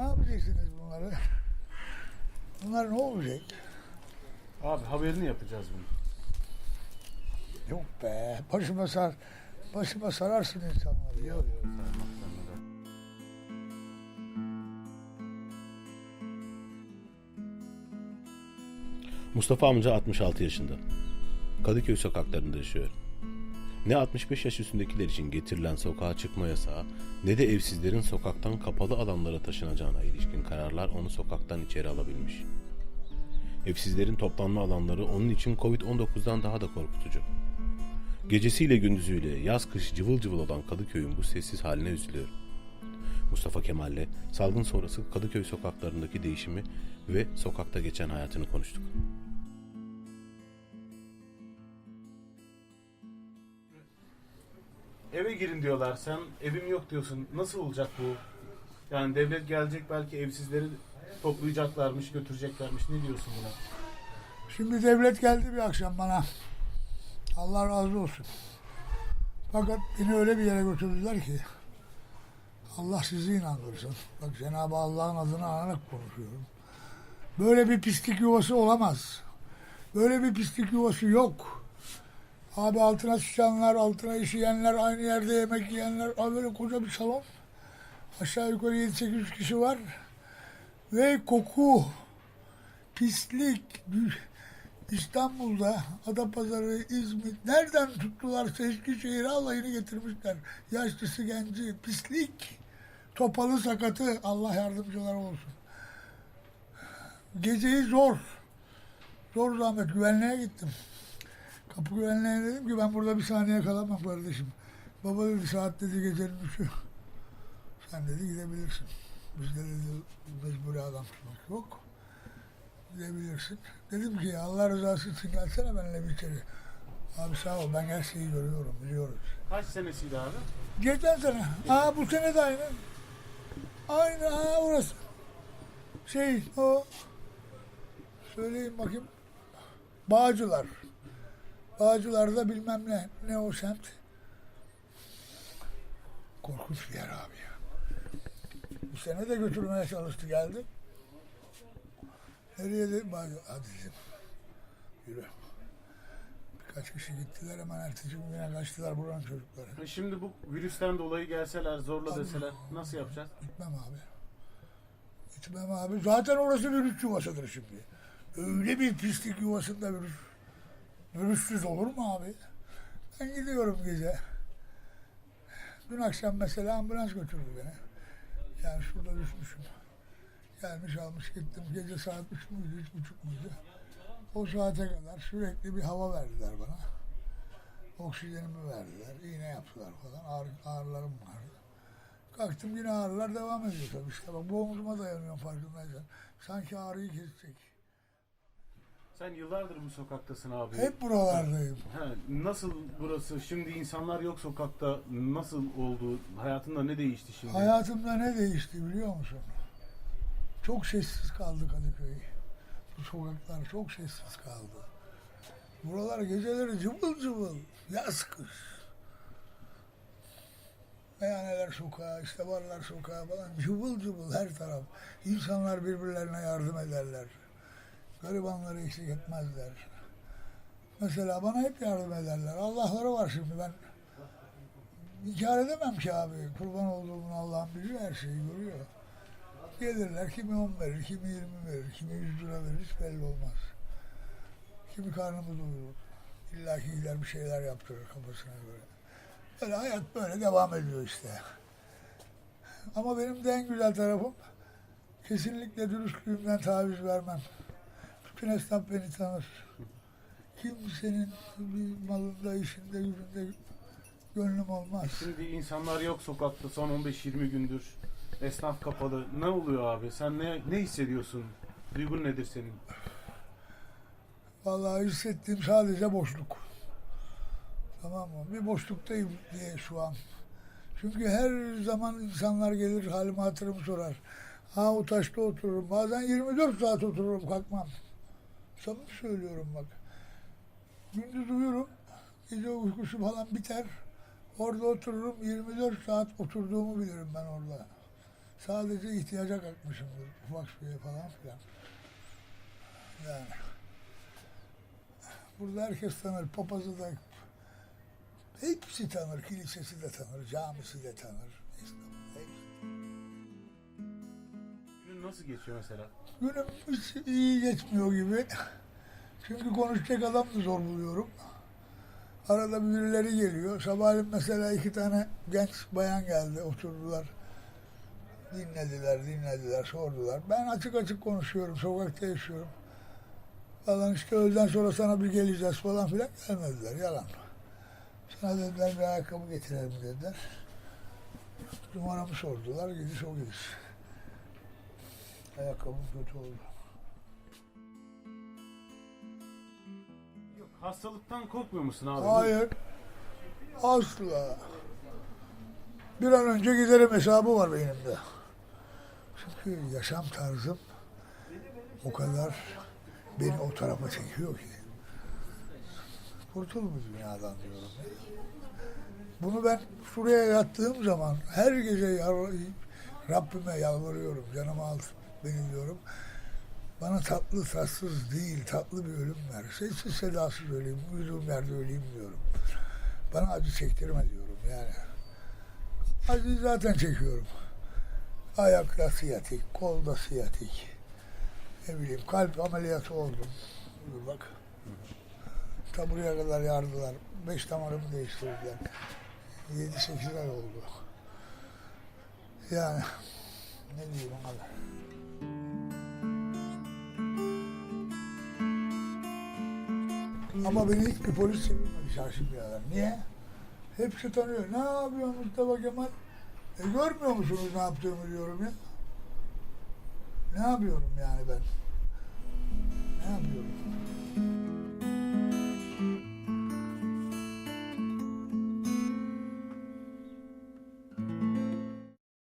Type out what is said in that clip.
Ne yapacaksınız bunları? Bunlar ne olacak? Abi haberini yapacağız bunu. Yok be. Başıma sar. Başıma sararsın insanları. Yok. Mustafa amca 66 yaşında. Kadıköy sokaklarında yaşıyor. Ne 65 yaş üstündekiler için getirilen sokağa çıkma yasağı ne de evsizlerin sokaktan kapalı alanlara taşınacağına ilişkin kararlar onu sokaktan içeri alabilmiş. Evsizlerin toplanma alanları onun için Covid-19'dan daha da korkutucu. Gecesiyle gündüzüyle yaz kış cıvıl cıvıl olan Kadıköy'ün bu sessiz haline üzülüyor. Mustafa Kemal'le salgın sonrası Kadıköy sokaklarındaki değişimi ve sokakta geçen hayatını konuştuk. Eve girin diyorlar. Sen evim yok diyorsun. Nasıl olacak bu? Yani devlet gelecek belki evsizleri toplayacaklarmış, götüreceklermiş. Ne diyorsun buna? Şimdi devlet geldi bir akşam bana. Allah razı olsun. Fakat beni öyle bir yere götürdüler ki Allah sizi inandırsın. Bak Cenab-ı Allah'ın adını anarak konuşuyorum. Böyle bir pislik yuvası olamaz. Böyle bir pislik yuvası yok. Abi altına sıçanlar, altına işeyenler, aynı yerde yemek yiyenler. Abi böyle koca bir salon. Aşağı yukarı 7-800 kişi var. Ve koku, pislik, İstanbul'da, Adapazarı, İzmit, nereden tuttularsa Eskişehir'e alayını getirmişler. Yaşlısı, genci, pislik, topalı sakatı, Allah yardımcıları olsun. Geceyi zor, zor zahmet güvenliğe gittim. Kapı güvenliğe dedim ki ben burada bir saniye kalamam kardeşim. Baba dedi saat dedi gecenin üçü. Sen dedi gidebilirsin. Bizde dedi mecburi adam tutmak yok gidebilirsin. Dedim ki Allah rızası için gelsene benimle bir içeri. Abi sağ ol ben her şeyi görüyorum biliyoruz. Kaç senesiydi abi? Geçen sene. Aa bu sene de aynı. Aynı aa orası. Şey o söyleyeyim bakayım. Bağcılar. Bağcılar'da bilmem ne. Ne o semt. Korkunç bir yer abi ya. Bu sene de götürmeye çalıştı geldi. Nereye dedim? Hadi dedim. Yürü. Birkaç kişi gittiler hemen ertesi gün yine kaçtılar buranın çocukları. E Şimdi bu virüsten dolayı gelseler, zorla deseler nasıl yapacağız? Gitmem abi. Gitmem abi. Zaten orası virüs yuvasıdır şimdi. Öyle bir pislik yuvasında virüs. Virüssüz olur mu abi? Ben gidiyorum gece. Dün akşam mesela ambulans götürdü beni. Yani şurada düşmüşüm. Gelmiş almış gittim. Gece saat üç müydü, üç buçuk muydu? O saate kadar sürekli bir hava verdiler bana. Oksijenimi verdiler. iğne yaptılar falan. Ağrı, ağrılarım vardı. Kalktım yine ağrılar devam ediyor tabii. İşte bak bu omzuma dayanıyorum farkındaysan. Sanki ağrıyı kesecek. Sen yıllardır bu sokaktasın abi. Hep buralardayım. Ha, nasıl burası? Şimdi insanlar yok sokakta. Nasıl oldu? Hayatında ne değişti şimdi? Hayatımda ne değişti biliyor musun? Çok sessiz kaldı Kadıköy. Bu sokaklar çok sessiz kaldı. Buralar geceleri cıvıl cıvıl. Yaz kış. Meyhaneler sokağı, işte barlar sokağı falan cıvıl cıvıl her taraf. İnsanlar birbirlerine yardım ederler. Garibanları eksik etmezler. Mesela bana hep yardım ederler. Allah'ları var şimdi ben inkar edemem ki abi. Kurban olduğumun Allah'ın biliyor her şeyi görüyor. Gelirler kimi on verir, kimi yirmi verir, kimi yüz lira verir hiç belli olmaz. Kimi karnımı doyurur. İlla ki gider bir şeyler yaptırır kafasına göre. Böyle hayat böyle devam ediyor işte. Ama benim de en güzel tarafım kesinlikle dürüstlüğümden taviz vermem. Bütün esnaf beni tanır. Kimsenin bir malında, işinde, gücünde gönlüm olmaz. Şimdi insanlar yok sokakta son 15-20 gündür. Esnaf kapalı. Ne oluyor abi? Sen ne ne hissediyorsun? Duygun nedir senin? Vallahi hissettiğim sadece boşluk. Tamam mı? Bir boşluktayım diye şu an. Çünkü her zaman insanlar gelir halimi hatırımı sorar. Ha o taşta otururum. Bazen 24 saat otururum kalkmam. Samimi söylüyorum bak. Gündüz uyurum. Gece uykusu falan biter. Orada otururum. 24 saat oturduğumu bilirim ben orada. Sadece ihtiyaca kalkmışımdır. Ufak suya falan filan. Yani. Burada herkes tanır. Papazı da hepsi tanır. Kilisesi de tanır. Camisi de tanır. İstanbul, nasıl geçiyor mesela? Günüm hiç iyi geçmiyor gibi. Çünkü konuşacak adam da zor buluyorum. Arada birileri geliyor. Sabahleyin mesela iki tane genç bayan geldi, oturdular. Dinlediler, dinlediler, sordular. Ben açık açık konuşuyorum, sokakta yaşıyorum. Falan işte öğleden sonra sana bir geleceğiz falan filan gelmediler, yalan. Sana dediler bir ayakkabı getirelim dediler. Numaramı sordular, gidiş o gidiş. Ayakkabım kötü oldu. Yok, hastalıktan korkmuyor musun abi? Hayır. Asla. Bir an önce giderim hesabı var benim de. Çünkü yaşam tarzım o kadar beni o tarafa çekiyor ki. Kurtul bu dünyadan diyorum. Bunu ben şuraya yattığım zaman her gece yar- Rabbime yalvarıyorum. Canımı al beni diyorum. Bana tatlı tatsız değil, tatlı bir ölüm ver. Sessiz sedasız öleyim, uyuduğum yerde öleyim diyorum. Bana acı çektirme diyorum yani. Acıyı zaten çekiyorum. Ayakta siyatik, kolda siyatik. Ne bileyim kalp ameliyatı oldum. Dur bak. Ta buraya kadar yardılar. Beş damarımı değiştirdiler. Yedi sekiz ay oldu. Yani ne diyeyim ona. Ama beni hiçbir polis çevirmedi çarşı birader. Niye? Hepsi tanıyor. Ne yapıyor Mustafa Kemal? E görmüyor musunuz ne yaptığımı diyorum ya. Ne yapıyorum yani ben? Ne yapıyorum?